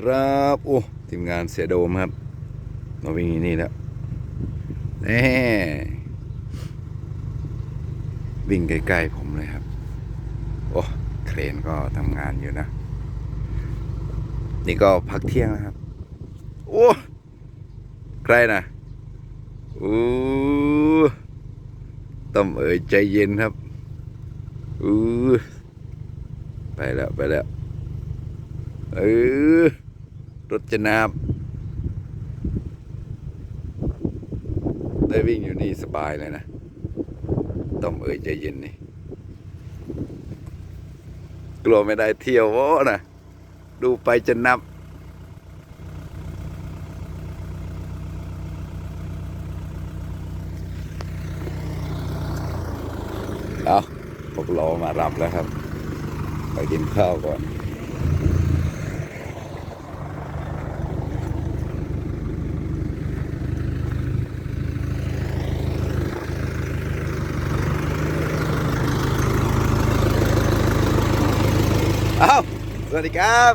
ครับโอ้ทีมงานเสียโดมครับมาวิ่งที่นี่แล้วแน่วิ่งใกล้ๆผมเลยครับ โอ้เครนก็ทำงานอยู่นะ นี่ก็พักเที่ยงนะครับ โอ้ใครนะอู้ต้อมเอ๋ยใจเย็นครับอู้ไปแล้ว ไปแล้วเออ รถจะนาบได้วิ่งอยู่นี่สบายเลยนะ ต้อมเอ๋ยใจเย็นนี่ กลัวไม่ได้เที่ยววะนะ ดูไปจะนับ เอาพวกเรามารับแล้วครับ ไปกินข้าวก่อน เอาส วัสดีครับ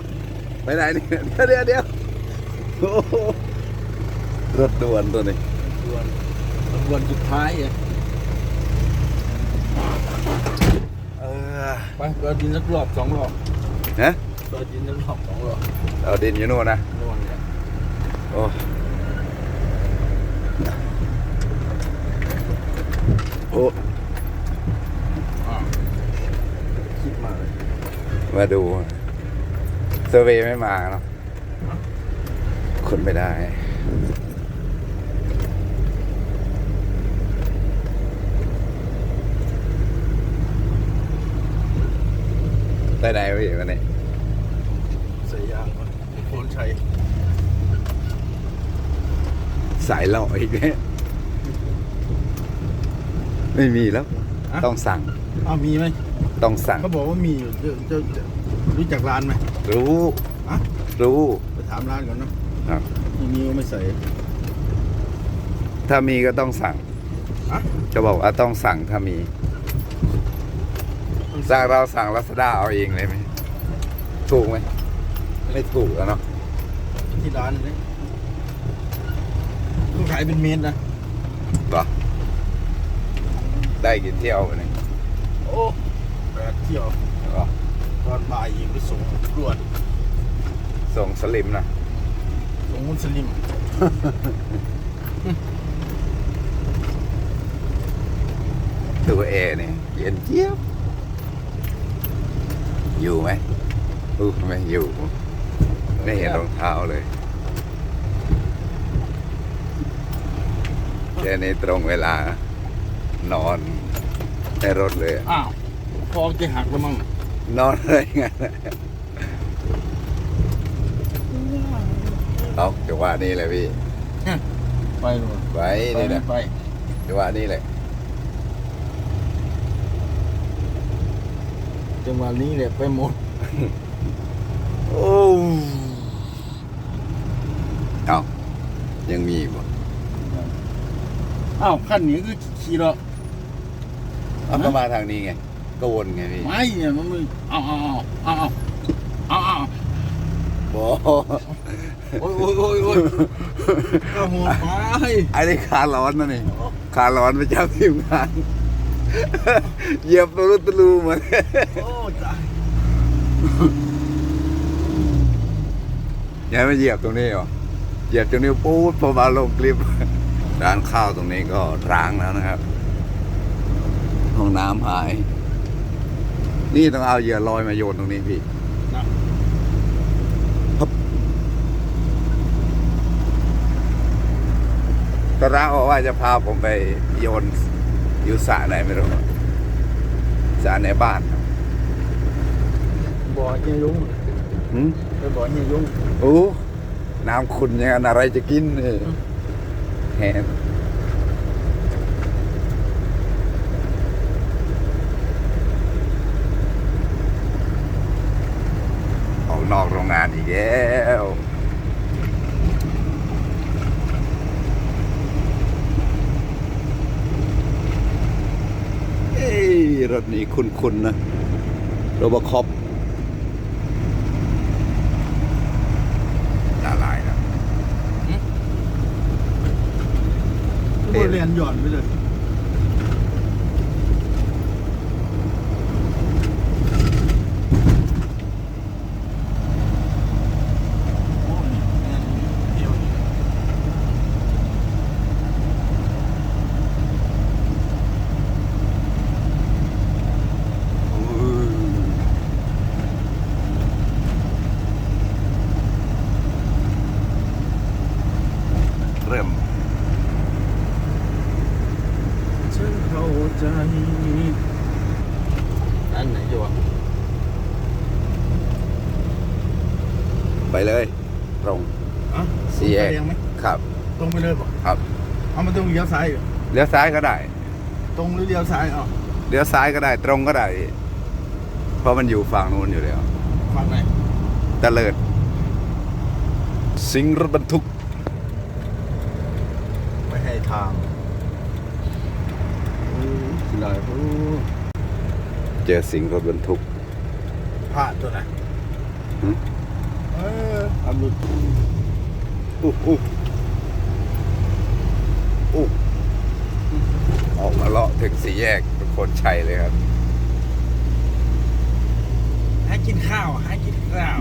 ไปไหนเนี่ยเดี๋ยวเดี๋ยวเดี๋ยวโอ้โหรถด่วนตัวนี้วันวันสุดท้ายอะเออไปเปิดดินสักรอบสองรอบฮะเปิดดินสักรอบสองรอบเอาดินอยู่นู่นนะนอนเนี่ยโอ้โอ้อ้าวคิดมาเลยมาดูเซ อร์เวย์ไม่มาเนาะคนไม่ได้ได้ไหนวะพี่วันนี้ใส่ยางมันโคนชัยสายหล่ออีกแล้วไม่มีแล้ว ต้องสั่งอ้าวมีไหมต้องสั่ง เขาบอกว่ามีอยู่เจ้าเจ้าเจ้า รู้จักร้านไหมรู้ อะรู้ ไปถามร้านก่อนนะครับ ไม่มีก็ไม่ใส่ถ้ามีก็ต้องสั่ง อะจะบอกว่าต้องสั่งถ้ามี สั่งเราสั่งลัสดาเอาเองเลยไหม ถูกไหม ไม่ถูกแล้วเนาะ ที่ร้านเลยเขาขายเป็นเมตรนะเหรอได้กี่เที่ยวไปเนี่ยโอ้แปดเที่ยวเหรอ ตอนบ่ายยิงไปส่งรวดส่งสลิมนะส่งมุสลิม ตัวเอเนี่ยเย็นเจี๊ยบ อยู่ไหมอู้ไม่อยู่ไม่เห็นรองเท้าเลยแค่นี้ตรงเวลา นอนในรถเลยอะอ้าวคอจะหักแล้วมั้ง นอนอะไรงั้นอะเอาจังหวะนี้เลยพี่ ไปเลยไว้นี่นะไปจังหวะนี้เลยจังหวะนี้แหละไปหมด โอ้เอายังมีบ่อ้าวขั้นนี้คือขี่เราเอาก็มาทางนี้ไง ก็วนไงพี่ไม่เนี่ยมันไม่เอาเอาเอาเอาเอาเอาบอโอ้ยโอ้ยโอ้ยโอ้ยก็หัวไปไอ้นี่คาร้อนนะนี่คาร้อนไปเจ้าทีมงานเหยียบตัวรุตะลูเหมือนโอ้ตายอย่าให้มาเหยียบตรงนี้หรอเหยียบตรงนี้ปูดพอมาลงคลิปร้านข้าวตรงนี้ก็ร้างแล้วนะครับ ห้องน้ำหาย นี่ต้องเอาเหยื่อลอยมาโยนตรงนี้พี่นะครับตอนแรกบอกว่าจะพาผมไปโยนอยู่สระไหนไม่รู้สระในบ้านครับบ่อเฮียยุงหืมไปบ่อเฮียยุงโอ้น้ำขุนยังไงอะไรจะกินเออแหม นอกโรงงานอีกแล้วเอ้รถนี้คุ้นๆนะโรบคอปละลายนะเรียนหย่อนไปเลย ใจ อันไหนอยู่วะไปเลย ตรงอะสี่แยกตรงไปเรียงไหมครับ ตรงไปเลยบอกครับ เอามันตรงเลี้ยวซ้ายอยู่เลี้ยวซ้ายก็ได้ ตรงหรือเลี้ยวซ้ายเอะเลี้ยวซ้ายก็ได้ ตรงก็ได้ เพราะมันอยู่ฝั่งนู้นอยู่แล้ว ฝั่งไหนตะเลิด สิงห์รถบรรทุก ไม่ให้ทางโอ้ ยสิลายโอ้ยเจอสิงห์รถบรรทุกพลาดตัวไหนหืมเออทำดูอู้อู้อู้ออกมาเลาะถึงสี่แยกทุกคนชัยเลยครับ ให้กินข้าว ให้กินข้าว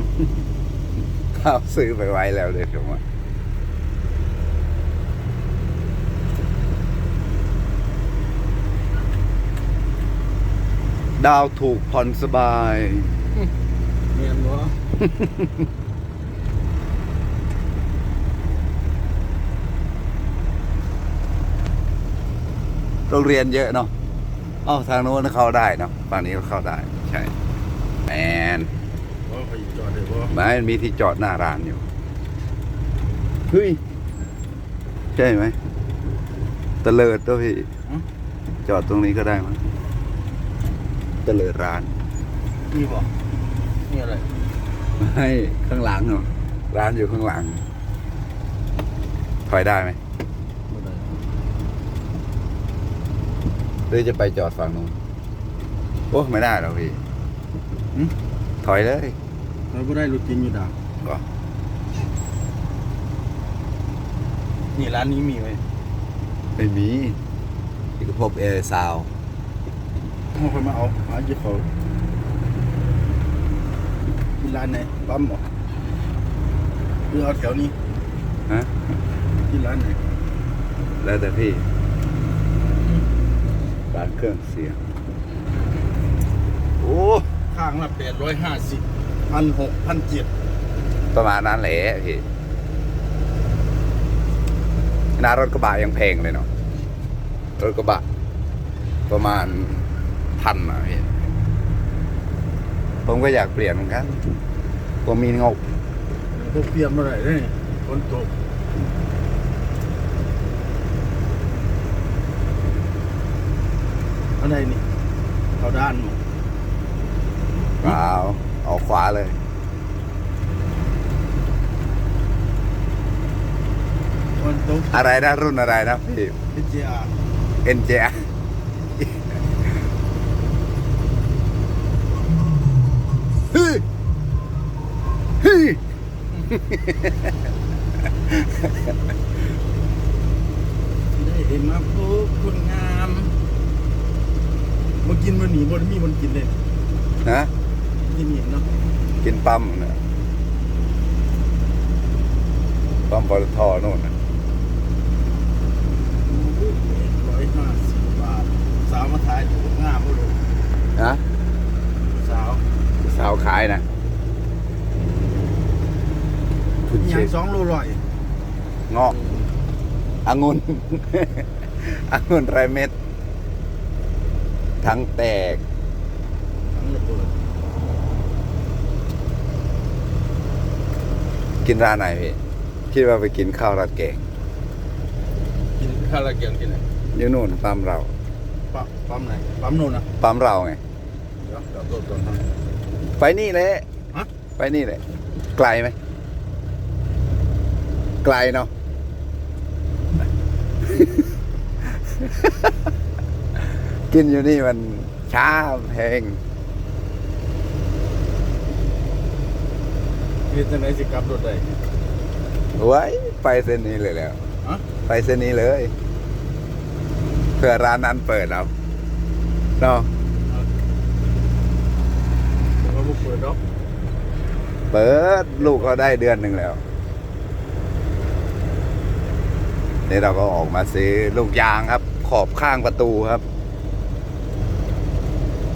ข้าวซื้อไปไว้แล้วเลยผมว่า ดาวถูกผ่อนสบายเมียนวะโรงเรียนเยอะเนาะเอ้าทางโน้นเข้าได้เนาะฝั่งนี้ก็เข้าได้ ใช่แมนว่าไปจอดเลยว่าไม่มันมีที่จอดหน้าร้านอยู่ เฮ้ย ใช่ไหมตะเลิดตัวพี่ จอดตรงนี้ก็ได้มั้ง ตะเลิดร้านมีบอกมีอะไรไม่ข้างหลังเนาะร้านอยู่ข้างหลัง ถอยได้ไหมไม่ได้หรือจะไปจอดฝั่งนู้นโอ้ไม่ได้หรอกพี่หึถอยเลยเราก็ได้รถจริงอยู่ดาวก็นี่ร้านนี้มีไหมไม่มีที่กระพบเอร์ซาวเอาคนมาเอาหาจีเขากินร้านไหนปั๊มเหรอหรือเอาแถวนี้ฮะกินร้านไหนแล้วแต่พี่ร้านเครื่องเสียงโอ้ข้างละแปดร้อยห้าสิบพันหกพันเจ็ดประมาณนั้นแหละพี่หน้ารถกระบะยังแพงเลยเนาะรถกระบะประมาณ พันอะพี่ผมก็อยากเปลี่ยนเหมือนกันผมมีงบพวกเปลี่ยนเมื่อไหร่เนี่ยฝนตกอะไรนี่เขาด้านมั้งเปล่าออกขวาเลย ฝนตกอะไรนะรุ่นอะไรนะพี่เอเจีย NJR ย ได้เห็นมาพบคนงามมากินมันหนีบนมีมันกินเลยนะกินเห็นเนาะกินปั๊มนะปั๊มปตทโน่นนะ ร้อยห้าสิบบาท สาวมาถ่ายถูกงามเลย นะ สาว สาวขายนะคุณ อ เช ย่างฟสองโลร้อยเงาะองุ่น องุ่นไรเม็ด ทั้งแตก ทั้งระเบิดกินร้านไหนพี่คิดว่าไปกินข้าวราดแกงกินข้าวราดแกงกินไหนอยู่นู่นปั๊มเรา ปั๊มปั๊มไหนปั๊มโน่นนะปั๊มเราไง เดี๋ยวเดี๋ยวตัวตัวนั้นไปนี่เลยฮะ ไปนี่เลยไกลไหม ไกลเนาะกินอยู่นี่มันช้าแพงเรียนจังไหนสิกลับรถได้ไว้ยไปเส้นนี้เลยแล้ว ฮะไปเส้นนี้เลยเผื่อร้านนั้นเปิดครับเนาะเราบุกเปิดเนาะเปิดลูกเขาได้เดือนหนึ่งแล้ว นี่เราก็ออกมาซื้อลูกยางครับ ขอบข้างประตูครับ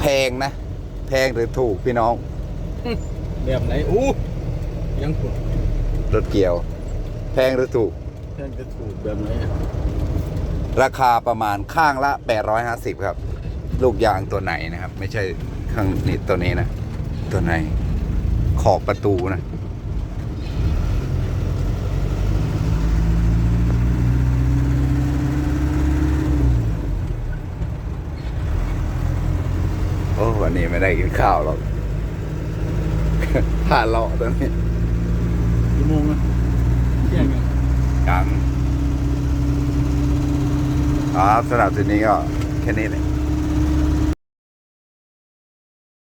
แพงนะ แพงหรือถูกพี่น้อง แบบไหนอู้ยังถูกรถเกี่ยว แพงหรือถูกแทนจะถูกแบบไหนอะราคาประมาณข้างละ 850 ครับ ลูกยางตัวไหนนะครับ ไม่ใช่ข้างนี้ตัวนี้นะ ตัวไหน ขอบประตูนะ โอ้ วันนี้ ไม่ได้กินข้าวหรอกผ่านเลาะตัวนี้กี่โมงอะเที่ยงอะยังครับสำหรับทีนี้ก็แค่นี้เลย